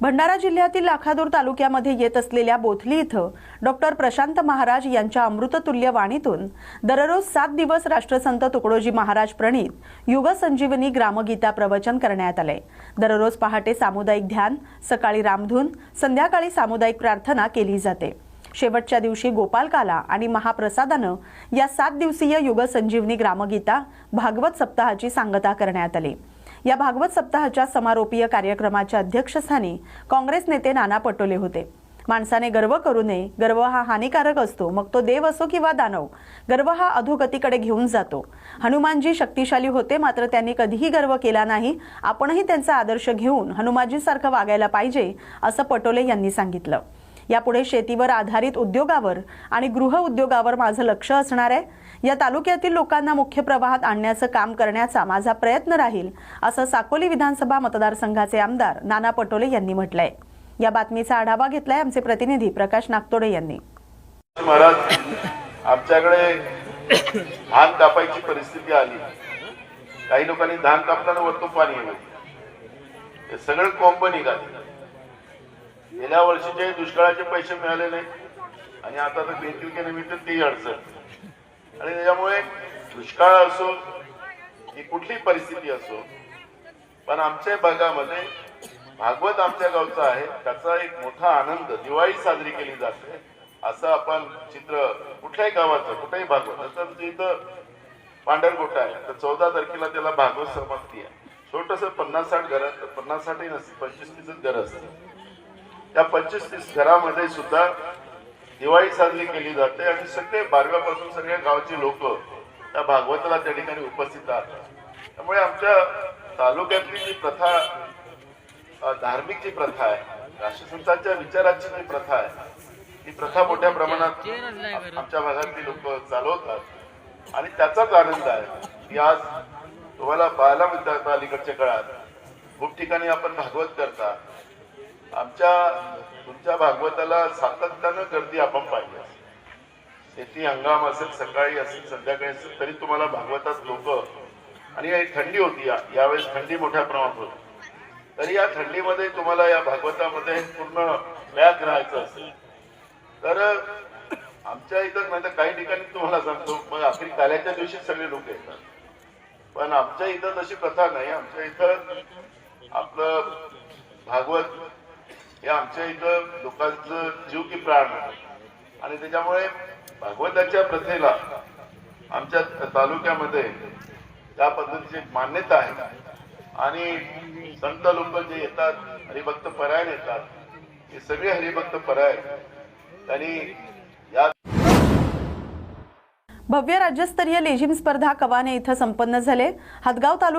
भंडारा जिल्ह्यातील लाखादूर तालुक्यामध्ये येत असलेल्या बोथली इथं डॉक्टर प्रशांत महाराज यांच्या अमृततुल्य वाणीतून दररोज सात दिवस राष्ट्रसंत तुकडोजी महाराज प्रणीत युग संजीवनी ग्रामगीता प्रवचन करण्यात आले. दररोज पहाटे सामुदायिक ध्यान सकाळी रामधून संध्याकाळी सामुदायिक प्रार्थना केली जाते. शेवटच्या दिवशी गोपालकाला आणि महाप्रसादानं या सात दिवसीय युग संजीवनी ग्रामगीता भागवत सप्ताहाची सांगता करण्यात आली. या भागवत सप्ताहाच्या समारोपीय कार्यक्रमाच्या अध्यक्षस्थानी काँग्रेस नेते नाना पटोले होते. माणसाने गर्व करू नये. गर्व हा हानिकारक असतो. मग तो देव असो किंवा दानव गर्व हा अधोगतीकडे घेऊन जातो. हनुमानजी शक्तिशाली होते मात्र त्यांनी कधीही गर्व केला नाही. आपणही त्यांचा आदर्श घेऊन हनुमानजीसारखं वागायला पाहिजे असं पटोले यांनी सांगितलं. यापुढे शेतीवर आधारित उद्योगावर आणि गृह उद्योगावर माझं लक्ष असणार आहे. या तालुक्यातील लोकांना मुख्य प्रवाहात आणण्याचं काम करण्याचा माझा प्रयत्न राहील असं साकोली विधानसभा मतदारसंघाचे आमदार नाना पटोले यांनी म्हटलंय. या बातमीचा आढावा घेतलाय आमचे प्रतिनिधी प्रकाश नागतोडे यांनी. महाराज आमच्याकडे धान कापायची परिस्थिती आली. काही लोकांनी धान कापताना वरतो पाणी सगळं कोंब निघाली. गेल्या वर्षीचे दुष्काळाचे पैसे मिळाले नाही. आणि आता तर बेंकिलके निमित्त ती अडचण. आणि त्याच्यामुळे दुष्काळ असो की कुठली परिस्थिती असो पण आमच्या भागामध्ये भागवत आमच्या गावचा आहे. त्याचा एक मोठा आनंद दिवाळी साजरी केली जाते असं आपण चित्र कुठल्याही गावाचं कुठेही भागवत आता इथं पांढरगोटा आहे. तर चौदा तारखेला त्याला भागवत समाप्ती आहे. छोटस पन्नास साठ घर पन्नास साठही नसते पंचवीस तीसच घर असते त्या पंचवीस तीस घरामध्ये सुद्धा दिवाळी साजरी केली जाते आणि सगळे बारव्यापासून सगळ्या गावची लोक त्या भागवताला त्या ठिकाणी उपस्थित राहतात. त्यामुळे आमच्या तालुक्यातली जी प्रथा धार्मिक जी प्रथा आहे राष्ट्रसंतांच्या विचाराची जी प्रथा आहे ती प्रथा मोठ्या प्रमाणात आमच्या भागातली लोक चालवतात आणि त्याचाच आनंद आहे की आज तुम्हाला पाहायला मिळतात अलीकडच्या काळात खूप ठिकाणी आपण भागवत करता. आमच्या तुमच्या भागवताला सातत्यानं गर्दी आपण पाहिजे शेती हंगाम असेल सकाळी असेल संध्याकाळी असेल तरी तुम्हाला भागवतात लोक आणि थंडी होती या- यावेळेस थंडी मोठ्या प्रमाणात होती. तरी या थंडीमध्ये तुम्हाला या भागवतामध्ये पूर्ण व्याग राहायचं असेल. तर आमच्या इथं नाही तर काही ठिकाणी तुम्हाला सांगतो मग आखरी काल्याच्या दिवशी सगळे लोक येतात. पण आमच्या इथं तशी प्रथा नाही. आमच्या इथं आपलं भागवत हे आमच्या इथं लोकांचं जीव की प्राण आणि त्याच्यामुळे भागवताच्या प्रथेला आमच्या तालुक्यामध्ये त्या पद्धतीची मान्यता आहे. आणि संत लोक जे येतात हरिभक्त परायण येतात हे सगळे हरिभक्त परायण. त्यांनी या भव्य राज्यस्तरीय लेझिम स्पर्धा कवाने इथं संपन्न झाले. हदगाव तालुका